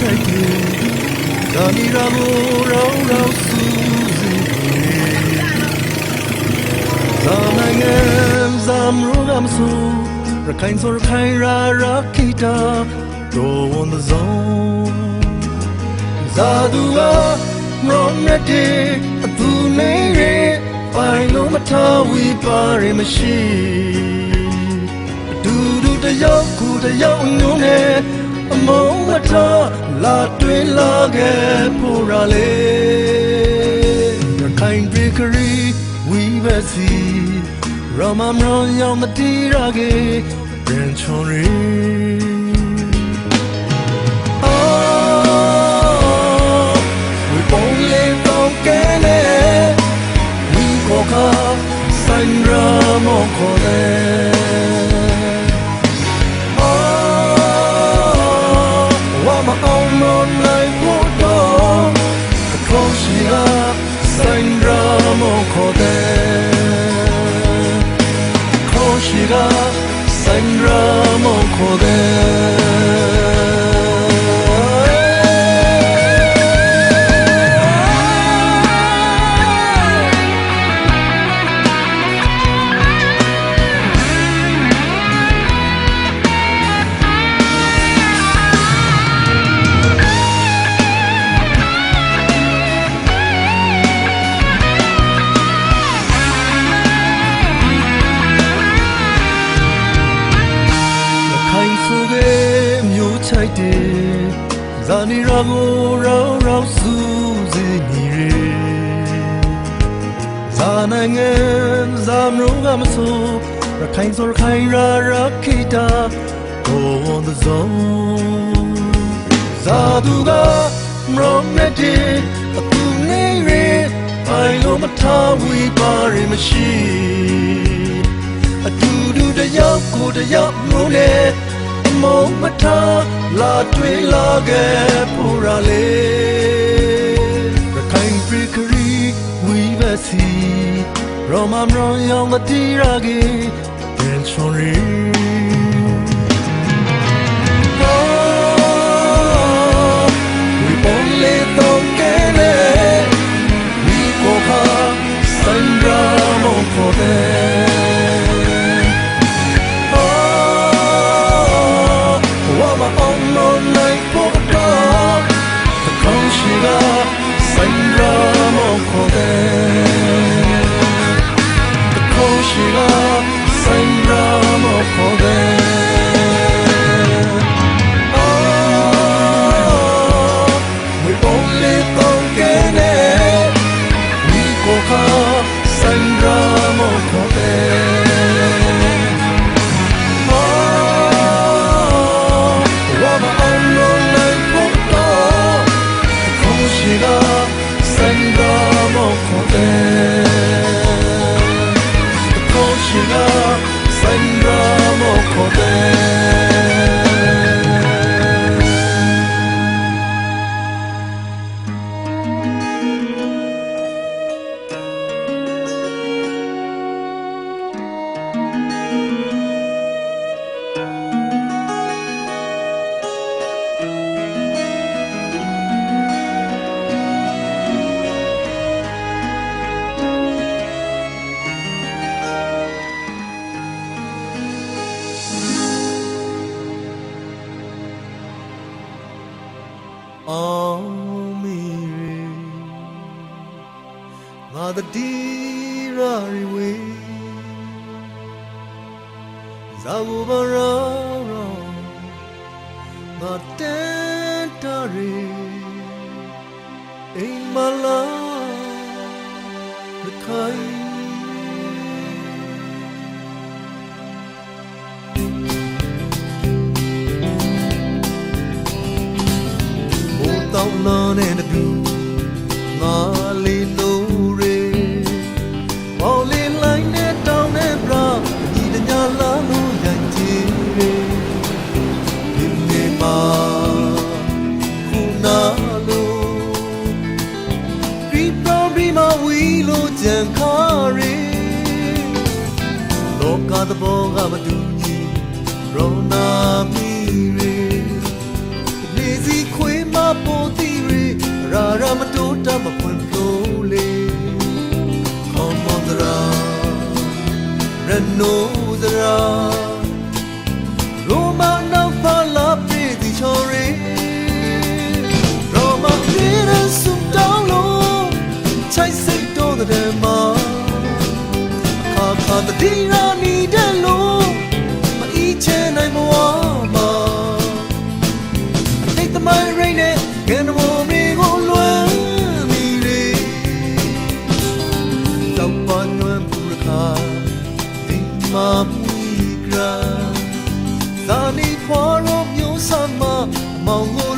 ချိုက်တယ်ဇာနီရာကိုရောင်းရောင်းစူးစီဇာနိုင်ငံဇမ်ရူဂမ်ဆူရခိုင်စောရခိုင်ရာရာခီတာ Go on the zone ဇာဒူကမောင်နဲ့တဲ့အသူနေရဲ့ပိုင်လုံးမထားဝီပါရမရှိအတူတူတယောက်ခုတယောက်ညုံနေအမုန်းမထား လာတွေ့လာခဲ့ဖို့ရလေရခိုင်ပြည်ကလေးဝီပဲစီရမမရောရောင်မတီးရကေပြန်ချွန်ရီ ဇာနီရာကိုရောင်းရောင်းစူးစီနေရဇာနိုင်ငံဇာမရုံးကမဆိုရခိုင်ဆိုရခိုင်ရာရာခိတာ Go on the zone ဇာသူကမရုံးနဲ့တဲ့အတူနေရပိုင်လို့မထားဝီပါရမရှိအတူတူတယောက်ကိုတယောက်မျိုးနဲ့အမုန်းမထား လာတွေ့လာခဲ့ဖို့ရလေရခိုင်ပြည်ကလေးဝီဘစီရမမရောယောင်မတီးရကေပြန်ချွန်ရီ အောင်မီရေငါတတိရာရီဝေဇာဘူဘရာရောငါတန်တရီအိမ်မလာရခိုင် နာမီရေနေစီခွေးမပိုတီရီရာရာမတိုးတမဖွင့်လို့လေ Come on the run Renault Oh.